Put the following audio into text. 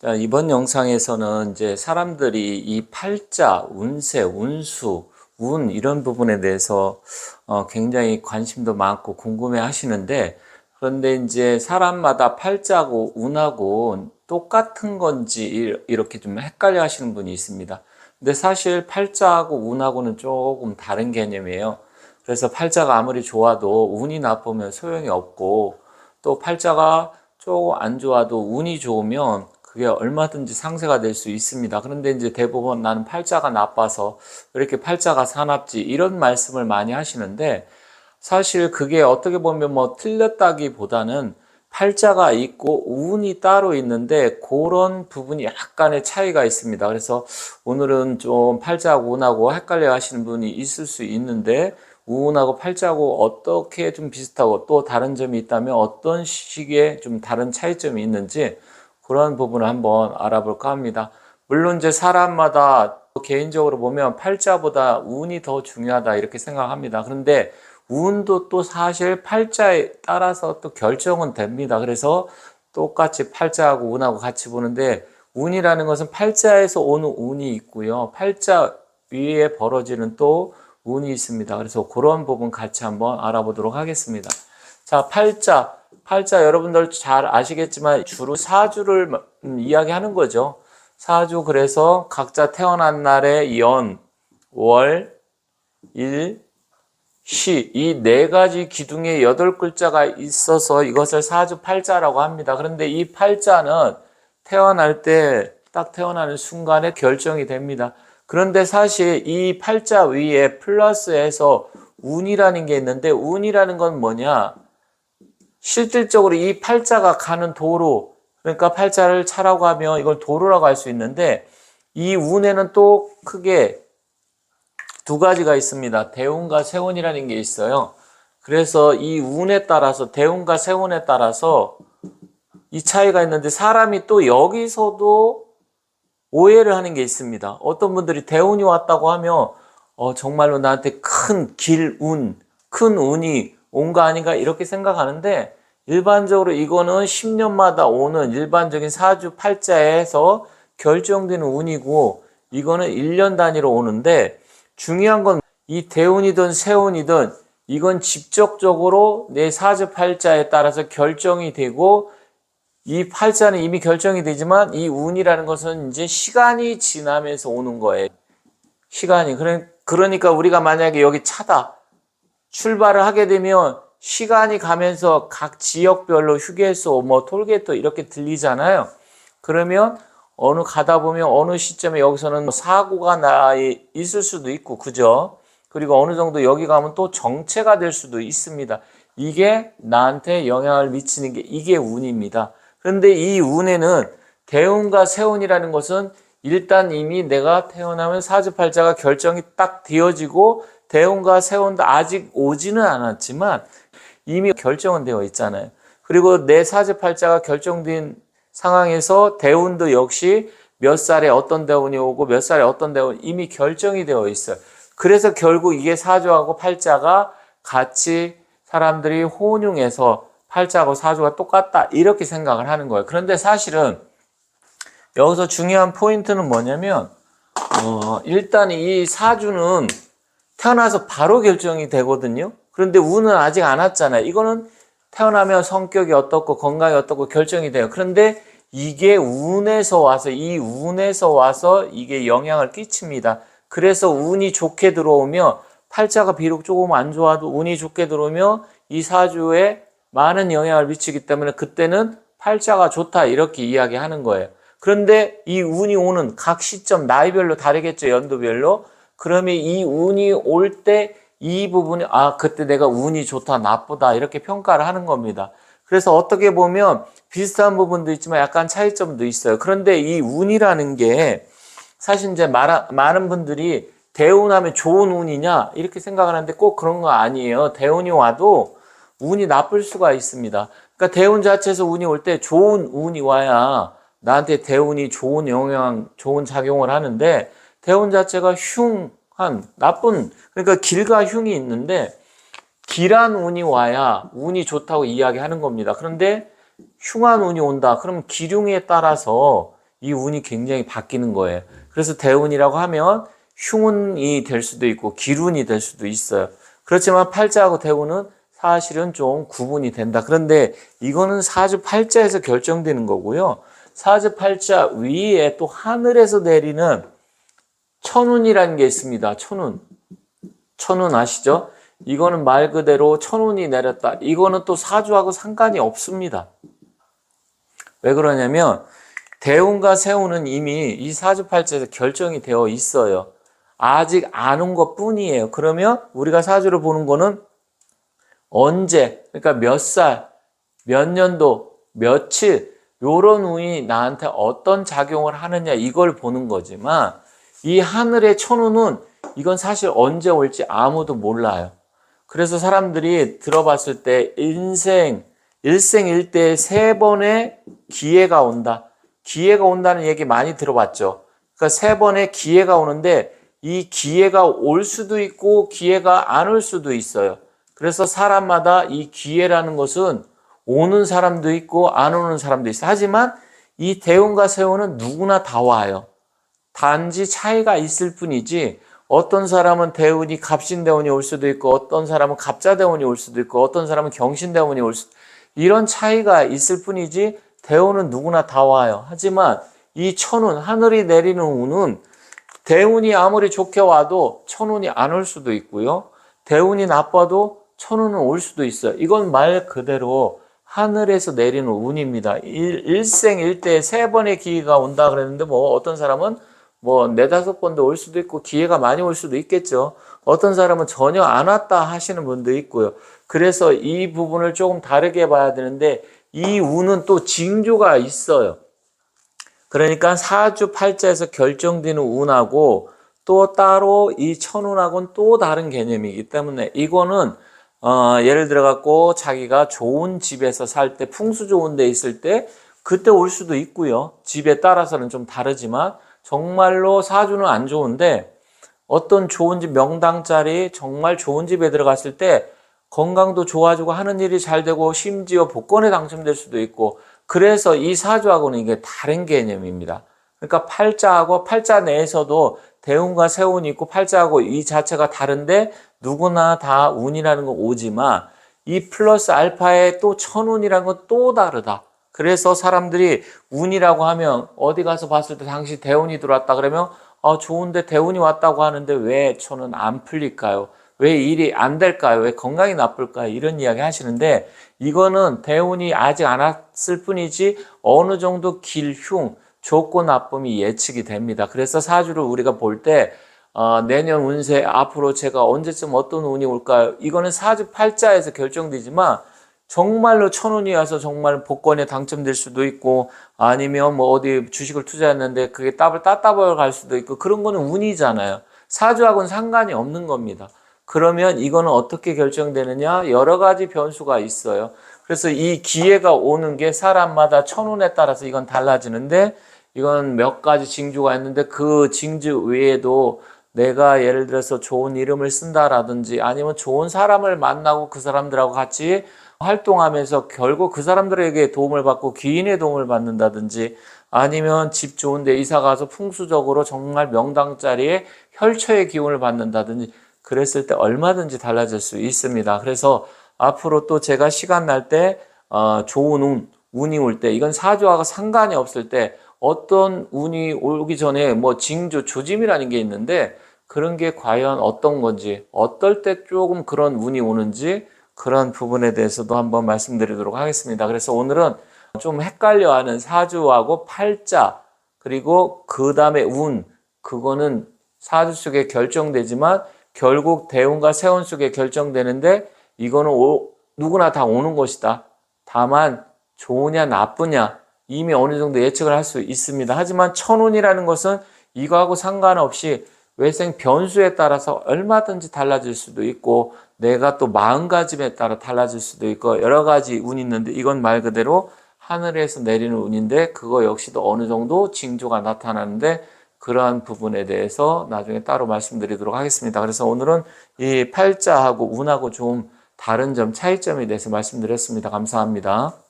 자, 이번 영상에서는 이제 사람들이 이 팔자, 운세, 운수, 운 이런 부분에 대해서 어, 굉장히 관심도 많고 궁금해 하시는데 그런데 이제 사람마다 팔자고 운하고 똑같은 건지 이- 이렇게 좀 헷갈려 하시는 분이 있습니다. 근데 사실 팔자하고 운하고는 조금 다른 개념이에요. 그래서 팔자가 아무리 좋아도 운이 나쁘면 소용이 없고 또 팔자가 조금 안 좋아도 운이 좋으면 그게 얼마든지 상쇄가 될 수 있습니다. 그런데 이제 대부분 나는 팔자가 나빠서 왜 이렇게 팔자가 사납지 이런 말씀을 많이 하시는데 사실 그게 어떻게 보면 뭐 틀렸다기보다는 팔자가 있고 운이 따로 있는데 그런 부분이 약간의 차이가 있습니다. 그래서 오늘은 좀 팔자하고 운하고 헷갈려 하시는 분이 있을 수 있는데 운하고 팔자하고 어떻게 좀 비슷하고 또 다른 점이 있다면 어떤 식의 좀 다른 차이점이 있는지 그런 부분을 한번 알아볼까 합니다. 물론 이제 사람마다 개인적으로 보면 팔자보다 운이 더 중요하다 이렇게 생각합니다. 그런데 운도 또 사실 팔자에 따라서 또 결정은 됩니다. 그래서 똑같이 팔자하고 운하고 같이 보는데 운이라는 것은 팔자에서 오는 운이 있고요. 팔자 위에 벌어지는 또 운이 있습니다. 그래서 그런 부분 같이 한번 알아보도록 하겠습니다. 자, 팔자. 팔자 여러분들 잘 아시겠지만 주로 사주를 음, 이야기하는 거죠. 사주 그래서 각자 태어난 날의 연, 월, 일, 시 이 네 가지 기둥에 여덟 글자가 있어서 이것을 사주 팔자라고 합니다. 그런데 이 팔자는 태어날 때 딱 태어나는 순간에 결정이 됩니다. 그런데 사실 이 팔자 위에 플러스해서 운이라는 게 있는데 운이라는 건 뭐냐? 실질적으로 이 팔자가 가는 도로 그러니까 팔자를 차라고 하면 이걸 도로라고 할 수 있는데 이 운에는 또 크게 두 가지가 있습니다. 대운과 세운이라는 게 있어요. 그래서 이 운에 따라서 대운과 세운에 따라서 이 차이가 있는데 사람이 또 여기서도 오해를 하는 게 있습니다. 어떤 분들이 대운이 왔다고 하면 어, 정말로 나한테 큰 길 운, 큰 운이 온거 아닌가 이렇게 생각하는데 일반적으로 이거는 10년마다 오는 일반적인 사주 팔자에서 결정되는 운이고 이거는 1년 단위로 오는데 중요한 건 이 대운이든 세운이든 이건 직접적으로 내 사주 팔자에 따라서 결정이 되고 이 팔자는 이미 결정이 되지만 이 운이라는 것은 이제 시간이 지나면서 오는 거예요. 시간이. 그러- 그러니까 우리가 만약에 여기 차다. 출발을 하게 되면 시간이 가면서 각 지역별로 휴게소, 뭐 톨게이트 이렇게 들리잖아요. 그러면 어느 가다 보면 어느 시점에 여기서는 뭐 사고가 나 있을 수도 있고, 그죠? 그리고 어느 정도 여기 가면 또 정체가 될 수도 있습니다. 이게 나한테 영향을 미치는 게 이게 운입니다. 그런데 이 운에는 대운과 세운이라는 것은 일단 이미 내가 태어나면 사주팔자가 결정이 딱 되어지고 대운과 세운도 아직 오지는 않았지만 이미 결정은 되어 있잖아요. 그리고 내 사주팔자가 결정된 상황에서 대운도 역시 몇 살에 어떤 대운이 오고 몇 살에 어떤 대운 이미 결정이 되어 있어요. 그래서 결국 이게 사주하고 팔자가 같이 사람들이 혼용해서 팔자하고 사주가 똑같다 이렇게 생각을 하는 거예요. 그런데 사실은 여기서 중요한 포인트는 뭐냐면 어, 일단 이 사주는 태어나서 바로 결정이 되거든요. 그런데 운은 아직 안 왔잖아요. 이거는 태어나면 성격이 어떻고 건강이 어떻고 결정이 돼요. 그런데 이게 운에서 와서 이 운에서 와서 이게 영향을 끼칩니다. 그래서 운이 좋게 들어오면 팔자가 비록 조금 안 좋아도 운이 좋게 들어오면 이 사주에 많은 영향을 미치기 때문에 그때는 팔자가 좋다 이렇게 이야기하는 거예요. 그런데 이 운이 오는 각 시점 나이별로 다르겠죠 연도별로. 그러면 이 운이 올 때 이 부분이 아 그때 내가 운이 좋다 나쁘다 이렇게 평가를 하는 겁니다. 그래서 어떻게 보면 비슷한 부분도 있지만 약간 차이점도 있어요. 그런데 이 운이라는 게 사실 이제 말, 많은 분들이 대운하면 좋은 운이냐 이렇게 생각하는데 꼭 그런 거 아니에요. 대운이 와도 운이 나쁠 수가 있습니다. 그러니까 대운 자체에서 운이 올 때 좋은 운이 와야 나한테 대운이 좋은 영향, 좋은 작용을 하는데 대운 자체가 흉한 나쁜 그러니까 길과 흉이 있는데 길한 운이 와야 운이 좋다고 이야기하는 겁니다. 그런데 흉한 운이 온다. 그러면 기륭에 따라서 이 운이 굉장히 바뀌는 거예요. 그래서 대운이라고 하면 흉운이 될 수도 있고 기운이 될 수도 있어요. 그렇지만 팔자하고 대운은 사실은 좀 구분이 된다. 그런데 이거는 사주 팔자에서 결정되는 거고요. 사주 팔자 위에 또 하늘에서 내리는 천운이라는 게 있습니다. 천운. 천운 아시죠? 이거는 말 그대로 천운이 내렸다. 이거는 또 사주하고 상관이 없습니다. 왜 그러냐면 대운과 세운은 이미 이 사주팔자에서 결정이 되어 있어요. 아직 아는 것 뿐이에요. 그러면 우리가 사주를 보는 거는 언제, 그러니까 몇 살, 몇 년도, 며칠, 요런 운이 나한테 어떤 작용을 하느냐 이걸 보는 거지만 이 하늘의 천운은 이건 사실 언제 올지 아무도 몰라요. 그래서 사람들이 들어봤을 때 인생, 일생일대에 세 번의 기회가 온다. 기회가 온다는 얘기 많이 들어봤죠. 그러니까 세 번의 기회가 오는데 이 기회가 올 수도 있고 기회가 안 올 수도 있어요. 그래서 사람마다 이 기회라는 것은 오는 사람도 있고 안 오는 사람도 있어요. 하지만 이 대운과 세운은 누구나 다 와요. 단지 차이가 있을 뿐이지 어떤 사람은 대운이 갑신대운이 올 수도 있고 어떤 사람은 갑자대운이 올 수도 있고 어떤 사람은 경신대운이 올 수도 이런 차이가 있을 뿐이지 대운은 누구나 다 와요. 하지만 이 천운 하늘이 내리는 운은 대운이 아무리 좋게 와도 천운이 안 올 수도 있고요. 대운이 나빠도 천운은 올 수도 있어요. 이건 말 그대로 하늘에서 내리는 운입니다. 일, 일생일대에 세 번의 기회가 온다 그랬는데 뭐 어떤 사람은 뭐 네다섯 번도 올 수도 있고 기회가 많이 올 수도 있겠죠. 어떤 사람은 전혀 안 왔다 하시는 분도 있고요. 그래서 이 부분을 조금 다르게 봐야 되는데 이 운은 또 징조가 있어요. 그러니까 사주 팔자에서 결정되는 운하고 또 따로 이 천운하고는 또 다른 개념이기 때문에 이거는 어, 예를 들어 갖고 자기가 좋은 집에서 살 때 풍수 좋은 데 있을 때 그때 올 수도 있고요. 집에 따라서는 좀 다르지만 정말로 사주는 안 좋은데 어떤 좋은 집 명당 자리 정말 좋은 집에 들어갔을 때 건강도 좋아지고 하는 일이 잘 되고 심지어 복권에 당첨될 수도 있고 그래서 이 사주하고는 이게 다른 개념입니다. 그러니까 팔자하고 팔자 내에서도 대운과 세운이 있고 팔자하고 이 자체가 다른데 누구나 다 운이라는 건 오지만 이 플러스 알파에 또 천운이라는 건 또 다르다. 그래서 사람들이 운이라고 하면 어디 가서 봤을 때 당시 대운이 들어왔다 그러면 아 좋은데 대운이 왔다고 하는데 왜 천은 안 풀릴까요? 왜 일이 안 될까요? 왜 건강이 나쁠까요? 이런 이야기 하시는데 이거는 대운이 아직 안 왔을 뿐이지 어느 정도 길, 흉, 좋고 나쁨이 예측이 됩니다. 그래서 사주를 우리가 볼때 어, 내년 운세 앞으로 제가 언제쯤 어떤 운이 올까요? 이거는 사주 팔자에서 결정되지만 정말로 천운이 와서 정말 복권에 당첨될 수도 있고 아니면 뭐 어디 주식을 투자했는데 그게 따블 따따블 갈 수도 있고 그런 거는 운이잖아요. 사주하고는 상관이 없는 겁니다. 그러면 이거는 어떻게 결정되느냐? 여러 가지 변수가 있어요. 그래서 이 기회가 오는 게 사람마다 천운에 따라서 이건 달라지는데 이건 몇 가지 징조가 있는데 그 징조 외에도 내가 예를 들어서 좋은 이름을 쓴다라든지 아니면 좋은 사람을 만나고 그 사람들하고 같이 활동하면서 결국 그 사람들에게 도움을 받고 귀인의 도움을 받는다든지 아니면 집 좋은데 이사 가서 풍수적으로 정말 명당 자리에 혈처의 기운을 받는다든지 그랬을 때 얼마든지 달라질 수 있습니다. 그래서 앞으로 또 제가 시간 날때 어, 좋은 운, 운이 올 때 이건 사주와 상관이 없을 때 어떤 운이 오기 전에 뭐 징조, 조짐이라는 게 있는데 그런 게 과연 어떤 건지 어떨 때 조금 그런 운이 오는지 그런 부분에 대해서도 한번 말씀드리도록 하겠습니다. 그래서 오늘은 좀 헷갈려하는 사주하고 팔자 그리고 그 다음에 운 그거는 사주 속에 결정되지만 결국 대운과 세운 속에 결정되는데 이거는 오, 누구나 다 오는 것이다. 다만 좋으냐 나쁘냐 이미 어느 정도 예측을 할 수 있습니다. 하지만 천운이라는 것은 이거하고 상관없이 외생 변수에 따라서 얼마든지 달라질 수도 있고 내가 또 마음가짐에 따라 달라질 수도 있고 여러 가지 운이 있는데 이건 말 그대로 하늘에서 내리는 운인데 그거 역시도 어느 정도 징조가 나타나는데 그러한 부분에 대해서 나중에 따로 말씀드리도록 하겠습니다. 그래서 오늘은 이 팔자하고 운하고 좀 다른 점, 차이점에 대해서 말씀드렸습니다. 감사합니다.